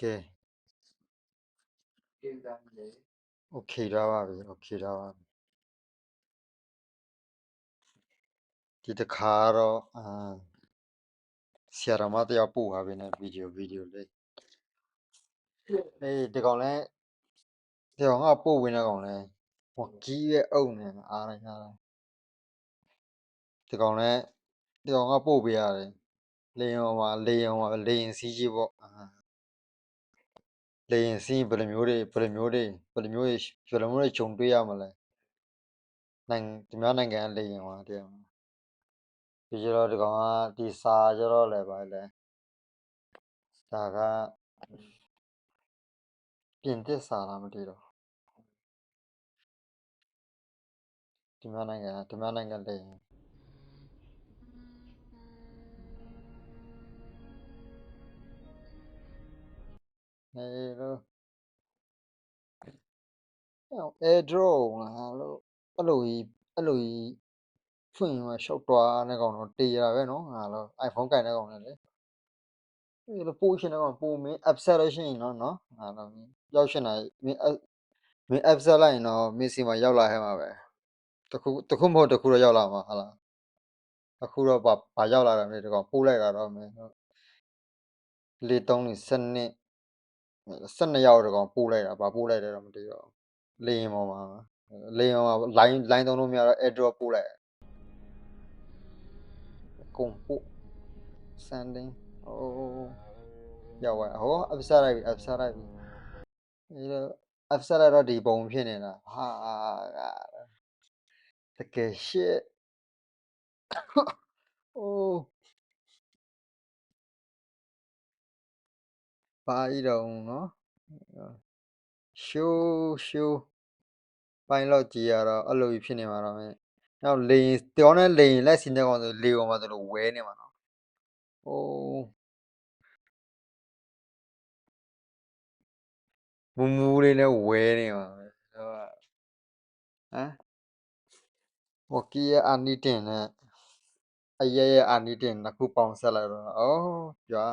ကဲ okay ထားပါပြီ okay ထားပါပြီဒီတစ်ခါတော့အာဆရာတော်မတယောက်ပို့ထားပြီနဲ့ဗီဒီယိုဗီဒီယိုလေးအေးဒီကောင်လဲဒီကောင်ကပို့ဝင်တဲ့ကောင်လဲဟိုကြီးရဲ့အုပ်နေမှာအားရအားဒီကောင်လဲဒီကောင်ကပို့ပေးရတယ်လေယုံမှာလေယုံမှာလေရင်စီးကြီးပေါ့အာ လေရင်စီးဘယ်လိုမျိုးတွေဘယ်လိုမျိုးတွေဘယ်လိုမျိုးတွေဘယ်လိုမျိုးတွေဂျုံတွေ့ရမလဲနိုင်ဒီများနိုင်ငံကလေယုံပါတရားဒီကျတော့ဒီကောင်ကဒီစာကျတော့လဲပါလဲဒါကပြင်သစ်စာလားမသိတော့ဒီများနိုင်ငံကဒီများနိုင်ငံလေယုံ နေလို့အဲဒရိုလားလို့အဲ့လိုကြီးအဲ့လိုကြီးဖွင့်မှာရှောက်တွားနေကောင်တော့တေးရပဲနော်ဟာလို့ iPhone ကင်တဲ့ကောင်လည်းလေအဲ့လိုပို့ရှင်တဲ့ကောင်ပို့မင်း upset လို့ရှိရင်နော်နော်ဟာလို့ရောက်ရှင်တာမင်း app မင်း upset လိုက်ရင်တော့မင်းစီမှာရောက်လာဟဲ့မှာပဲတခုတခုမဟုတ်တခုတော့ရောက်လာမှာဟာလားအခုတော့ဘာဘာရောက်လာတာမလဲဒီကောင်ပို့လိုက်တာတော့မင်းလေ3နေ7နှစ် 12ရောက်တကောင်ပို့လိုက်တာဘာပို့လိုက်တယ်တော့မသိတော့လေရင်ပေါ်မှာလေရင်ပေါ်မှာ line line သုံးလို့မရတော့ airdrop ပို့လိုက်ကုန်ပို့ sending ဟိုရောက်သွားဟော upset လိုက်ပြီ upset လိုက်ပြီအဲတော့ upset လိုက်တော့ဒီပုံဖြစ်နေတာဟာတကယ် shit အိုး ဘာဤတော့နော် show show ပိုင်းတော့ကြည်ရတော့အဲ့လိုကြီးဖြစ်နေမှာတော့မင်းနောက်လေရင်တောနဲ့လေရင်လက်စီတဲ့ကောင်ဆိုလေကောင်မှာဆိုလို့ဝဲနေမှာနော်ဟိုးမူမူလေးနဲ့ဝဲနေမှာပဲဟိုကဟမ်ဟိုကီရဲ့အာနီတင်နဲ့အရဲရဲ့အာနီတင်နှစ်ခုပေါင်းဆက်လိုက်တော့အော်ပြာ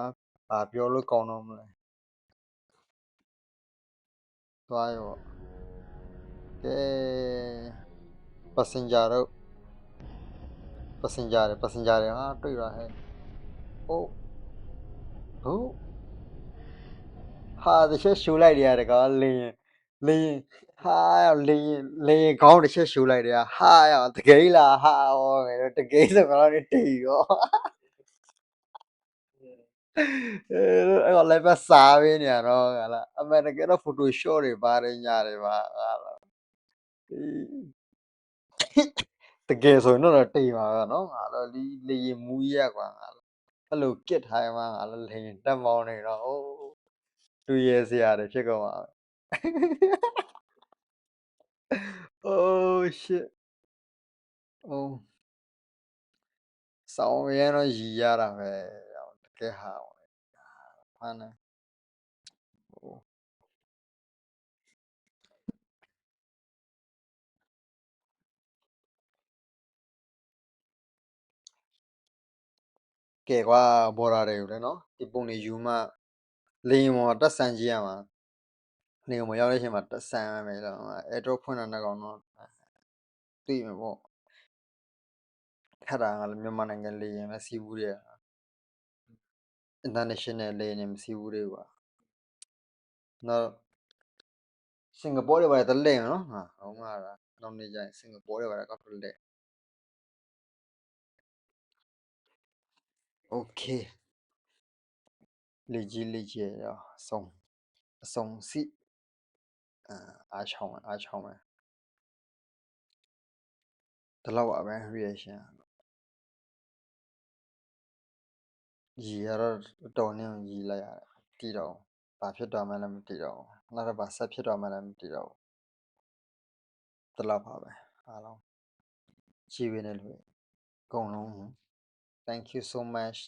ဘာပြောလို့ကောင်းတော့မလဲ သွားရောကဲ passenger တို့ passenger တွေ passenger တွေဟာတွေ့ရဟဲ့ဟုတ်ဟုတ်ဟာတစ်ချက်ရှူလိုက်တယ်တကားလင်းလင်းဟာလင်းလင်းခေါင်းတစ်ချက်ရှူလိုက်တယ်ဟာရတကယ်လားဟာဟောငယ်တော့တကယ်ဆိုတော့နေတီရော အဲအဲ့တော့လည်းပဲစားပေးနေရတော့ဟာလားအမေတကယ်တော့ photoshop တွေပါတယ်ညာတွေပါဟာလားတကယ်ဆိုရင်တော့တိမ်ပါပဲနော်ငါတော့လီလေရင်မူးရက်ကွာငါအဲ့လိုကစ်ထိုင်မှငါလည်းလေရင်တက်မောင်းနေတော့အိုးတူရဲစရာတွေဖြစ်ကုန်ပါပဲ oh shit အိုးစောင်းရမ်းတော့ရည်ရတာပဲ တကယ်ဟာဖမ်းနေဟိုကဲကွာဘော်ဒါတွေကိုလည်းနော်ဒီပုံနေယူမှလေရင်ပေါ်တက်ဆန်ကြည့်ရမှာနေမရောက်တဲ့အချိန်မှာတက်ဆန်ရမယ်လို့အဲတော့ဖွင့်တာနဲ့ကောင်တော့သိမှာပေါ့ခက်တာကလည်းမြန်မာနိုင်ငံလေရင်ပဲစီးဘူးတဲ့ international လေရင်မစီးဘူးတွေကွာနော်စင်ကာပူတွေဘာတလဲနော်ဟာဟောင်းမှာနောက်နေကျရင်စင်ကာပူတွေဘာကောက်လဲ okay လေကြီးလေကြီးရအောင်အဆုံးစီအာအားချောင်းအားချောင်းပဲဒီလောက်ပါပဲ reaction ရီရတော့တော်နေရီလိုက်ရတယ်တီးတော့ဘာဖြစ်သွားမှလည်းမသိတော့ဘူးနောက်တော့ဘာဆက်ဖြစ်သွားမှလည်းမသိတော့ဘူးဒီလောက်ပါပဲအားလုံးကြည့်ပေးနေလို့အကုန်လုံး thank you so much